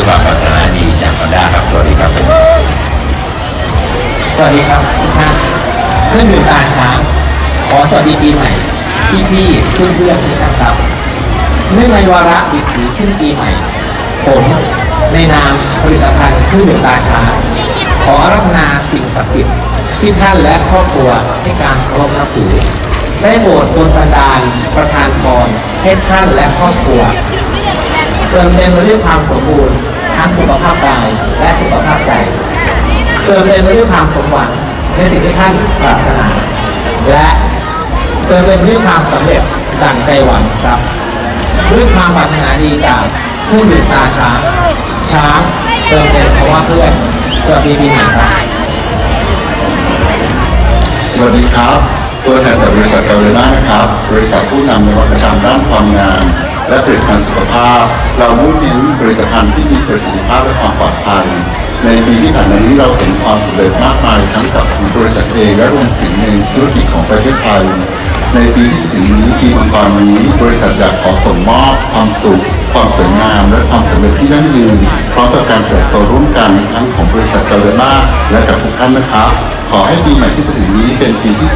สุภาพปรารถนาดีจากบรรดาครับสวัสดีครับสวัสดีครับทุกท่านเพื่อนหนึ่งตาช้างขอสวัสดีปีใหม่พี่พี่เพื่อนเพื่อนทุกท่านครับเนื่องในวาระดิถีขึ้นปีใหม่ ผมในนามผลิตภัณฑ์เครื่องดื่ตาช้างขอรัธนาสิ่งศักดิ์สิทธิ์ที่ท่านและครอบครัวให้การเคารพนับถือได้โปรดบนบันดาลประทานพรให้ท่านและครอบครัว เติมเต็มไปด้วยความสมบูรณ์ทั้งสุขภาพกายและสุขภาพใจเติมเต็มไปด้วยความสมหวังในสิ่งที่ท่านปรารถนา และเติมเต็มไปด้วยความสำเร็จดั่งใจหวังครับด้วยความปรารถนาดีจากเครื่อดื่มตาช้างช้างเติมเต็มเพราะว่าเพื่อนสวัสดีปีใหม่ครับสวัสดีครับ ตัวแทนจากบริษัทกาเวล่านะครับ บริษัทผู้นำนวัตกรรมด้านความงามและผลิตาพ เรามุ่งเน้นผลิตภัณฑ์ที่มีประสิทธิภาพและความปลอดภัย ในปีที่ผ่านมานี้เราเห็นความสำเร็จมากมายทั้งกับของบริษัทเองและรวมถึงในธุรกิจของประเทศไทย ในปีที่ถึงนี้ปีมังกรนี้บริษัทอยากขอส่งมอบความสุข ความสวยงาม และความสำเร็จที่ยั่งยืนพร้อมกับการเติบโตร่วมกันทั้งของบริษัทกาเล่าและกับทุกท่านนะครับขอให้ปีใหม่ที่จะถึงนี้เป็นปีที่